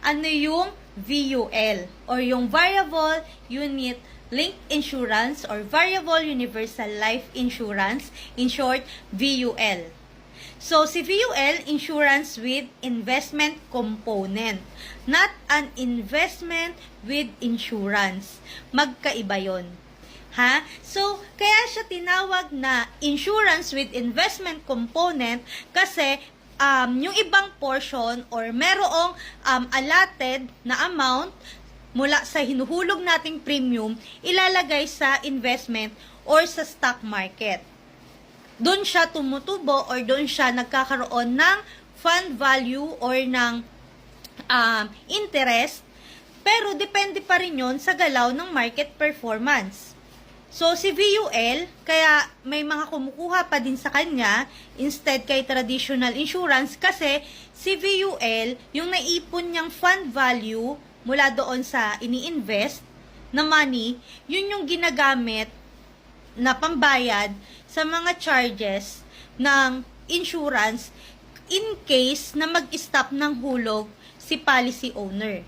ano yung VUL or yung Variable Unit Linked Insurance or Variable Universal Life Insurance, in short, VUL. So, si VUL, insurance with investment component. Not an investment with insurance. Magkaiba yon. Ha? So, kaya siya tinawag na insurance with investment component kasi um, yung ibang portion or merong um, allotted na amount mula sa hinuhulog nating premium, ilalagay sa investment or sa stock market doon siya tumutubo or doon siya nagkakaroon ng fund value or ng um, interest. Pero depende pa rin yon sa galaw ng market performance. So, si VUL, kaya may mga kumukuha pa din sa kanya instead kay traditional insurance kasi si VUL, yung naipon niyang fund value mula doon sa ini-invest na money, yun yung ginagamit na pambayad sa mga charges ng insurance in case na mag-stop ng hulog si policy owner.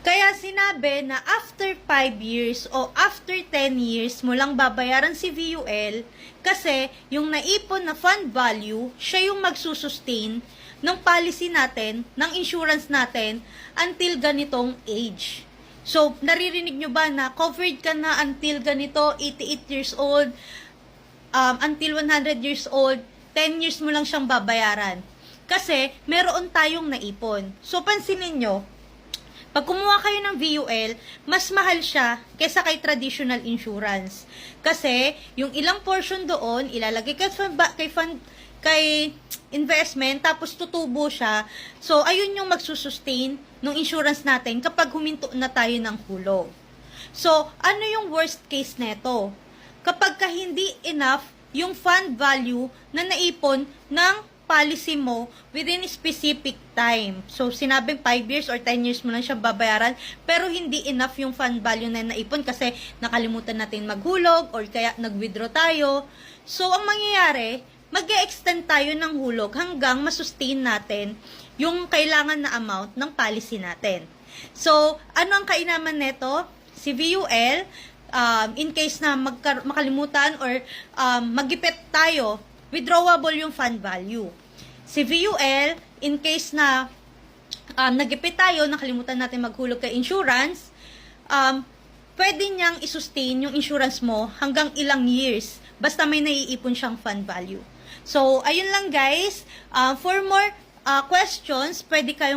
Kaya sinabi na after 5 years o after 10 years mo lang babayaran si VUL kasi yung naipon na fund value, siya yung magsusustain ng policy natin, ng insurance natin until ganitong age. So, naririnig nyo ba na covered ka na until ganito, 88 years old, um, until 100 years old, 10 years mo lang siyang babayaran. Kasi, meron tayong naipon. So, pansinin nyo, pag kumuha kayo ng VUL, mas mahal siya kesa kay traditional insurance. Kasi, yung ilang portion doon, ilalagay kay fund, kay, fund, kay investment, tapos tutubo siya. So, ayun yung magsusustain ng insurance natin kapag huminto na tayo ng hulog. So, ano yung worst case neto? Kapag ka hindi enough yung fund value na naipon ng policy mo within specific time. So, sinabing 5 years or 10 years mo lang siya babayaran, pero hindi enough yung fund value na naipon kasi nakalimutan natin maghulog or kaya nag-withdraw tayo. So, ang mangyayari, mag extend tayo ng hulog hanggang masustain natin yung kailangan na amount ng policy natin. So, ano ang kainaman nito? Si VUL, um, in case na magkar- makalimutan or um, magipit tayo, withdrawable yung fund value. Si VUL, in case na um, nagipit tayo, nakalimutan natin maghulog kay insurance, um, pwede niyang isustain yung insurance mo hanggang ilang years, basta may naiipon siyang fund value. So, ayun lang guys. Uh, for more uh, questions, pwede kayong